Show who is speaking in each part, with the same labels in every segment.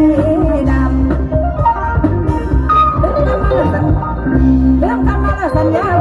Speaker 1: เรื่องกันมาสัญญา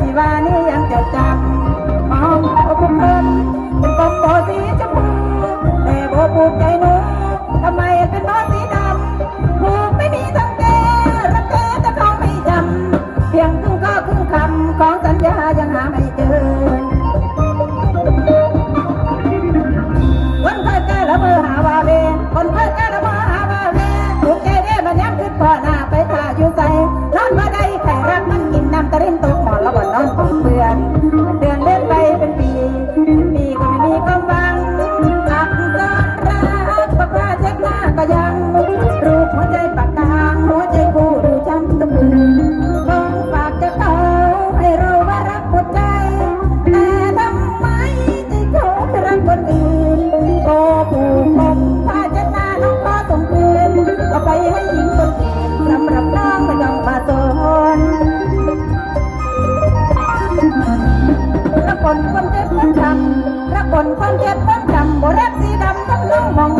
Speaker 1: ที่ว่านี้ยังจดจำมองพบเพิ่นเป็นกบโตสีชมพูแต่โบปูใจนู หัวใจปากกาหัวใจกูดูช้ำตึงมองปากจะเขาให้เราว่ารักหัวใแต่ทำไมใจเขาไม่รักคนอื่นโอ้ผู้ผมผ้าจะหน้าน้องก็ส่งคืนก็ไปให้หญิงคนอื่ำรับน้องไม่งมาตนรักคคนเจ็บคนจำรักคนคนเจ็บคนจำบ่รักสีดำต้องน้องมอง